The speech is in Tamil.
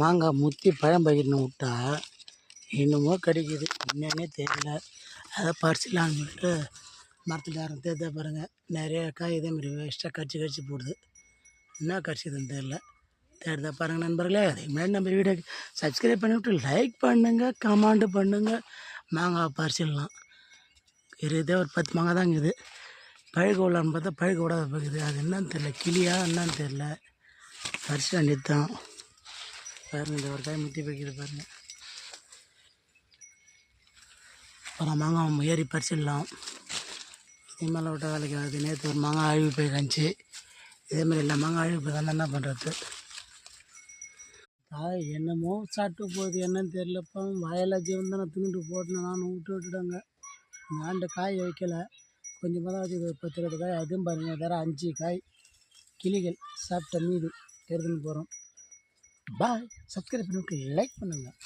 மாங்காய் முத்தி பழம் பகிர்னு விட்டா என்னமோ கிடைக்கிது. என்னன்னே தெரியல. அதை பறிச்சிடலான்னு சொல்லிட்டு மரத்தில் யாரும் தேர்தா பாருங்கள் நிறைய காய் இதே மாதிரி வேஸ்ட்டாக கடிச்சு கடிச்சு போடுது. என்ன கடிச்சதுன்னு தெரில தேர்தா பாருங்கள் நண்பர்களே. அதே மாதிரி நம்ம வீடியோ சப்ஸ்கிரைப் பண்ணிவிட்டு லைக் பண்ணுங்கள் கமெண்ட் பண்ணுங்கள் மாங்காய் பறிச்சிடலாம். இருக்கிறதே ஒரு பத்து மாங்காய் தான் இருக்குது. பழுக விடலான்னு பார்த்தா பழுக்க விடாத போகுது. அது என்னன்னு தெரில கிளியா என்னன்னு தெரில பறிச்சு வேண்டியது தான் பாருங்க இந்த ஒரு காய் முத்தி வைக்கிறது பாருங்க. அப்புறம் மாங்காய் ஏறி பறிச்சிடலாம். இதே மேலே விட்ட வேலைக்கு ஆகுது நேற்று ஒரு மாங்காய் அழிவு போய் இதே மாதிரி எல்லா மாங்காய் அழிவு போய் தான் என்ன பண்ணுறது காய் என்னமோ சாப்பிட்டு போகுது என்னன்னு தெரியலப்பா. வயலில் ஜீவன் தானே தின்னுட்டு போட்டுனேன் நானும் விட்டு விட்டுட்டேங்க. இந்த ஆண்டு காய் வைக்கல. கொஞ்சமாக தான் வச்சு ஒரு பத்து இருபது காய். அதுவும் பாருங்கள் வேறு அஞ்சு காய். கிளிகள் சாப்பிட்ட மீது எடுத்துன்னு போகிறோம் பாய் சப்ஸ்கிரைப் பண்ணிவிட்டு லைக் பண்ணுங்கள்